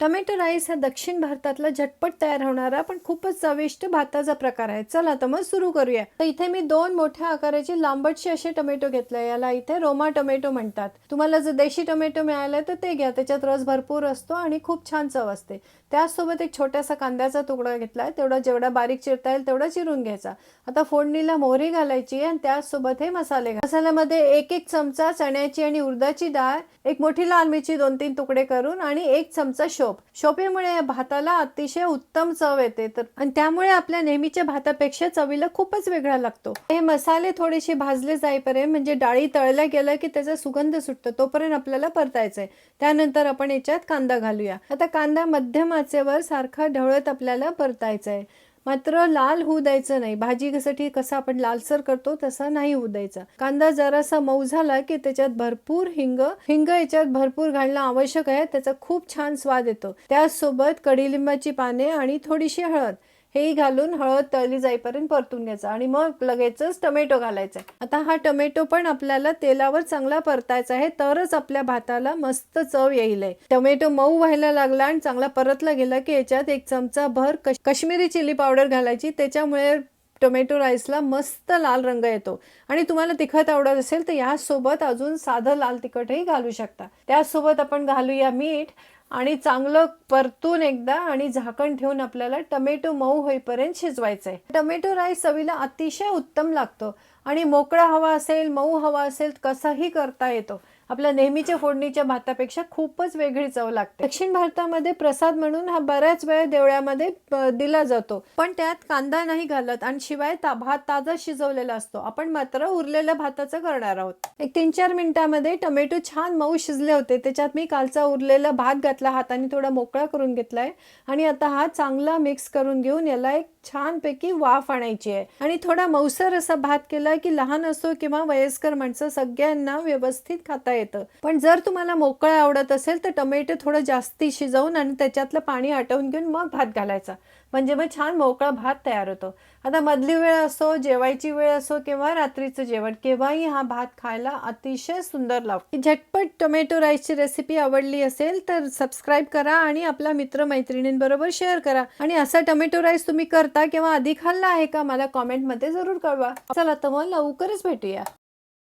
Tomato rice हा दक्षिण भारतातला झटपट तयार होणारा पण खूपच चविष्ट भाताचा प्रकार आहे. चला तर मग सुरू करूया. तर इथे मी दोन मोठ्या आकाराचे लांबटशे असे टोमॅटो घेतले याला इथे रोमा टोमॅटो म्हणतात. तुम्हाला जर देशी टोमॅटो मिळालं तर ते घ्या. त्याच्यात रस भरपूर असतो आणि खूप छान चव असते. त्याचसोबत एक छोटासा कांद्याचा तुकडा घेतलाय तेवढा जेवढा बारीक चिरता येईल तेवढा चिरून घ्यायचा. आता फोडणीला मोहरी घालायची आणि त्याचसोबत हे मसाले मसाल्यामध्ये एक एक चमचा चण्याची आणि उर्दाची डाळ एक मोठी लाल मिरची दोन तीन तुकडे करून आणि एक चमचा शोप शोपेमुळे भाताला अतिशय उत्तम चव येते. तर आणि त्यामुळे आपल्या नेहमीच्या भातापेक्षा चवीला खूपच वेगळा लागतो. हे मसाले थोडेसे भाजले जाईपर्यंत म्हणजे डाळी तळल्या गेलं की त्याचा सुगंध सुटतो तोपर्यंत आपल्याला परतायचंय. त्यानंतर आपण याच्यात कांदा घालूया. आता कांदा मध्यम आचेवर सारखा ढवळत आपल्याला परतायचा आहे मात्र लाल होऊ द्यायचं नाही. भाजीसाठी कसा आपण लालसर करतो तसा नाही होऊ द्यायचा. कांदा जरासा मऊ झाला की त्याच्यात भरपूर हिंग हिंग याच्यात भरपूर घालणं आवश्यक आहे. त्याचा खूप छान स्वाद येतो. त्याचसोबत कडीलिंबाची पाने आणि थोडीशी हळद. हेही घालून हळद तळली जाईपर्यंत परतून घ्यायचं आणि मग लगेचच टोमॅटो घालायचा. आता हा टोमॅटो पण आपल्याला तेलावर चांगला परतायचा आहे तरच आपल्या भाताला मस्त चव येईल आहे. टोमॅटो मऊ व्हायला लागला आणि चांगला परतला गेला की याच्यात एक चमचा भर कश- कश्मीरी चिली पावडर घालायची त्याच्यामुळे टोमॅटो राईसला मस्त लाल रंग येतो. आणि तुम्हाला तिखट आवडत असेल तर यासोबत अजून साधं लाल तिखटही घालू शकता. त्यासोबत आपण घालूया मीठ आणि चांगलं परतून एकदा आणि झाकण ठेवून आपल्याला टोमॅटो मऊ होईपर्यंत शिजवायचं आहे टोमॅटो राईस चवीला अतिशय उत्तम लागतो. आणि मोकळा हवा असेल मऊ हवा असेल कसाही करता येतो. आपल्या नेहमीच्या फोडणीच्या भातापेक्षा खूपच वेगळी चव लागते. दक्षिण भारतामध्ये प्रसाद म्हणून हा बऱ्याच वेळ देवळ्यामध्ये दिला जातो. पण त्यात कांदा नाही घालत आणि शिवाय ता भात ताजा शिजवलेला असतो. आपण मात्र उरलेल्या भाताचं करणार आहोत. एक तीन चार मिनिटामध्ये टोमॅटो छान मऊ शिजले होते. त्याच्यात मी कालचा उरलेला भात घातला. हाताने थोडा मोकळा करून घेतलाय. आणि आता हा चांगला मिक्स करून घेऊन याला एक छानपैकी वाफ आणायची आहे. आणि थोडा मऊसर असा भात केला की लहान असो किंवा वयस्कर माणसं सगळ्यांना व्यवस्थित खाता येतं. पण जर तुम्हाला मोकळं आवडत असेल तर टोमॅटो थोडं जास्ती शिजवून आणि त्याच्यातलं पाणी आटवून घेऊन मग भात घालायचा. म्हणजे मग छान मोकळा भात तयार होतो. आता मधली वेळ असो जेवायची वेळ असो किंवा रात्रीचं जेवण केव्हाही हा भात खायला अतिशय सुंदर लागतो झटपट टोमॅटो राईसची रेसिपी आवडली असेल तर सबस्क्राईब करा आणि आपल्या मित्रमैत्रिणींबरोबर शेअर करा. आणि असा टोमॅटो राईस तुम्ही करता किंवा आधी खाल्ला आहे का मला कॉमेंटमध्ये जरूर कळवा. चला तर मग लवकरच भेटूया.